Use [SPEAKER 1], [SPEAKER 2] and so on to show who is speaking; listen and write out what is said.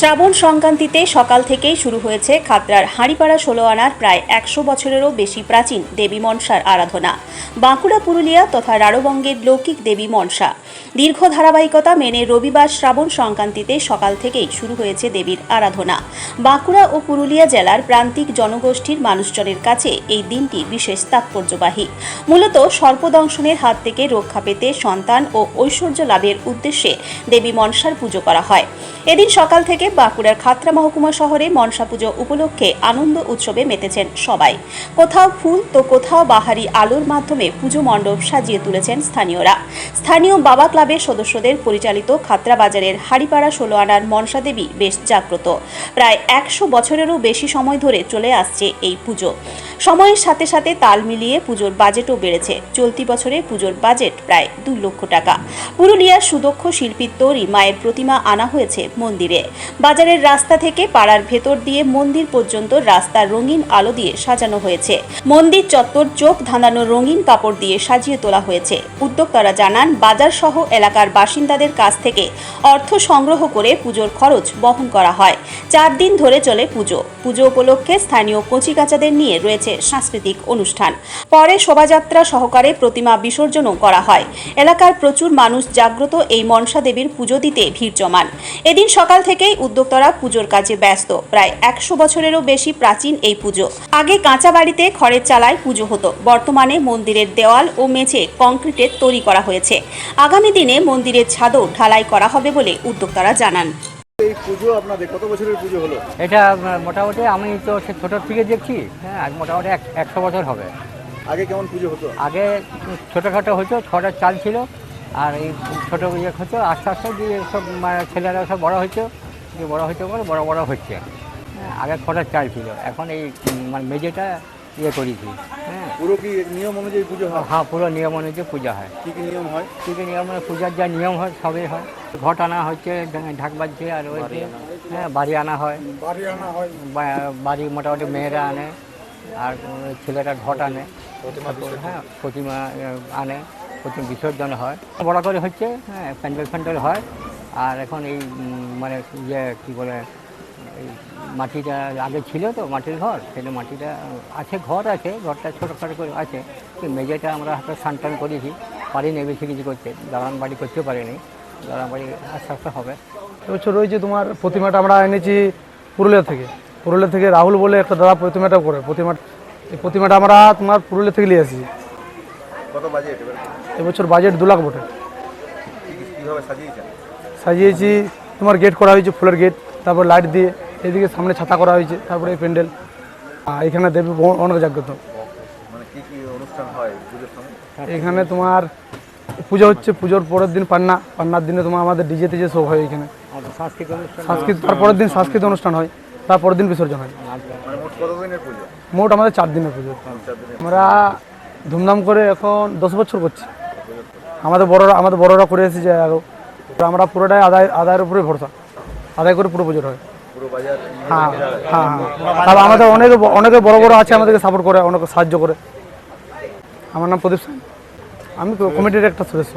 [SPEAKER 1] শ্রাবণ সংক্রান্তিতে সকাল থেকেই শুরু হয়েছে খাতড়ার হাঁড়িপাড়া ষোলো আনার প্রায় একশো বছরেরও বেশি প্রাচীন দেবী মনসার আরাধনা। বাঁকুড়া, পুরুলিয়া তথা রাড়বঙ্গের লৌকিক দেবী মনসা। দীর্ঘ ধারাবাহিকতা মেনে রবিবার শ্রাবণ সংক্রান্তিতে সকাল থেকেই শুরু হয়েছে দেবীর আরাধনা। বাঁকুড়া ও পুরুলিয়া জেলার প্রান্তিক জনগোষ্ঠীর মানুষজনের কাছে এই দিনটি বিশেষ তাৎপর্যবাহী। মূলত সর্পদংশনের হাত থেকে রক্ষা পেতে সন্তান ও ঐশ্বর্য লাভের উদ্দেশ্যে দেবী মনসার পুজো করা হয়। এদিন সকাল থেকে বাঁকুড়ার খাতরা মহকুমা শহরে মনসা পুজো উপলক্ষে আনন্দ উৎসবে মেতেছেন সবাই। কোথাও ফুল তো কোথাও বাহারি আলোর মাধ্যমে পুজো মণ্ডপ সাজিয়ে তুলেছেন স্থানীয়রা। স্থানীয় বাবা ক্লাবের সদস্যদের পরিচালিত খাতরা বাজারের হাড়িপাড়া ষোলো আনার মনসা দেবী বেশ জাগ্রত। প্রায় একশো বছরেরও বেশি সময় ধরে চলে আসছে এই পুজো। সময়ের সাথে সাথে তাল মিলিয়ে পুজোর বাজেটও বেড়েছে। চলতি বছরে পুজোর বাজেট প্রায় দুই লক্ষ টাকা। পুরুলিয়ার সুদক্ষ শিল্পীর তৈরি মায়ের প্রতিমা আনা হয়েছে মন্দিরে। বাজারের রাস্তা থেকে পাড়ার ভেতর দিয়ে মন্দির পর্যন্ত রাস্তা রঙিন আলো দিয়ে সাজানো হয়েছে। মন্দির চত্বর চোখ ধাঁধানো রঙিন কাপড় দিয়ে সাজিয়ে তোলা হয়েছে। উদ্যোক্তারা জানান, বাজার সহ এলাকার বাসিন্দাদের কাছ থেকে অর্থ সংগ্রহ করে পুজোর খরচ বহন করা হয়। চার দিন ধরে চলে পুজো। পুজো উপলক্ষে স্থানীয় কচিকাচাদের নিয়ে রয়েছে সাংস্কৃতিক অনুষ্ঠান। পরে শোভাযাত্রা সহকারে প্রতিমা বিসর্জনও করা হয়। এলাকার প্রচুর মানুষ জাগ্রত এই মনসা দেবীর পুজো দিতে ভিড় জমান। এদিন সকাল থেকেই উদ্যোক্তারা পুজোর কাজে ব্যস্ত। প্রায় একশো বছরেরও বেশি প্রাচীন এই পুজো। আগে কাঁচা বাড়িতে খড়ের চালায় পুজো হতো। বর্তমানে মন্দিরের দেওয়াল ও মেঝে কংক্রিটের তৈরি করা হয়েছে। আগামী দিনে মন্দিরের ছাদও ঢালাই করা হবে বলে উদ্যোক্তারা জানান।
[SPEAKER 2] পুজো আপনাদের? কত বছরের পুজো হলো?
[SPEAKER 3] এটা মোটামুটি আমি তো সে ছোটোর থেকে দেখছি হ্যাঁ আজ মোটামুটি এক একশো বছর হবে।
[SPEAKER 2] আগে কেমন পুজো হতো?
[SPEAKER 3] আগে ছোটোখাটো হতো ছটার চাল ছিল আর এই ছোটো ইয়ে হতো আস্তে আস্তে দিয়ে সব মানে ছেলেরা সব বড়ো হচ্ছে দিয়ে বড়ো হতে বলে বড়ো বড়ো হচ্ছে। হ্যাঁ, আগে খটার চাল ছিল এখন এই মানে মেঝেটা ইয়ে করেছি হ্যাঁ।
[SPEAKER 2] পুরো কি নিয়ম অনুযায়ী পুজো হয়?
[SPEAKER 3] হ্যাঁ পুরো নিয়ম অনুযায়ী পূজা হয়।
[SPEAKER 2] কি কি নিয়ম হয়?
[SPEAKER 3] কী কী নিয়ম মানে পূজার যা নিয়ম হয় সবই হয়। ঘট আনা হচ্ছে ঢাক বাজছে আর ওই হ্যাঁ বাড়ি আনা হয়।
[SPEAKER 2] বাড়ি আনা হয়।
[SPEAKER 3] বাড়ি মোটামুটি মেয়েরা আনে আর ছেলেরা ঘট আনে। হ্যাঁ প্রতিমা আনে প্রতিমা বিসর্জন হয়। বড় করে হচ্ছে হ্যাঁ প্যান্ডেল ফ্যান্ডেল হয়। আর এখন এই মানে ইয়ে কী বলে এই মাটিটা আগে ছিল তো মাটির ঘর। সেটা মাটিটা আছে ঘর আছে ঘরটা ছোটোখাটো করে আছে। মেঝেটা আমরা হাতে স্নান টান করেছি পারিনি বেশি কিছু করতে। দালান বাড়ি করতে পারিনি। দালান বাড়ি আস্তে আস্তে হবে।
[SPEAKER 4] এবছর রয়েছে তোমার প্রতিমাটা আমরা এনেছি পুরুলিয়া থেকে। পুরুলিয়া থেকে রাহুল বলে একটা দাদা প্রতিমাটা করে। প্রতিমা এই প্রতিমাটা আমরা তোমার পুরুলিয়া থেকে নিয়ে আসি।
[SPEAKER 2] কত বাজে এবার?
[SPEAKER 4] এবছর বাজেট দু লাখ বটে। সাজিয়েছি তোমার গেট করা হয়েছে ফুলের গেট তারপর লাইট দিয়ে। এদিকে সামনে ছাতা করা হয়েছে তারপরে এই প্যান্ডেল। আর এখানে দেবী অনেক জাগ্রত।
[SPEAKER 2] মানে কি কি অনুষ্ঠান হয় পুজোর সময়?
[SPEAKER 4] এখানে তোমার পুজো হচ্ছে পুজোর পরের দিন পান্না পান্নার দিনে তোমার আমাদের ডিজে টিজে সব হয় এখানে।
[SPEAKER 3] আমাদের সাংস্কৃতিক অনুষ্ঠান
[SPEAKER 4] সাংস্কৃতিক তারপরের দিন সাংস্কৃতিক অনুষ্ঠান হয় তারপরের দিন বিসর্জন হয়।
[SPEAKER 2] মানে মোট
[SPEAKER 4] আমাদের চার দিনের পুজো। আমরা ধুমধাম করে এখন দশ বছর করছি। আমাদের বড়রা আমাদের বড়রা করে এসেছে আরও আমরা পুরোটাই আদায় আদায়ের উপরে ভরসা। আদায় করে পুরো পুজোর হয়। হ্যাঁ হ্যাঁ হ্যাঁ। তারপর আমাদের অনেকে অনেকে বড় বড় আছে আমাদেরকে সাপোর্ট করে অনেকে সাহায্য করে। আমার নাম প্রদীপ সেন। আমি কমিটির একটা সদস্য।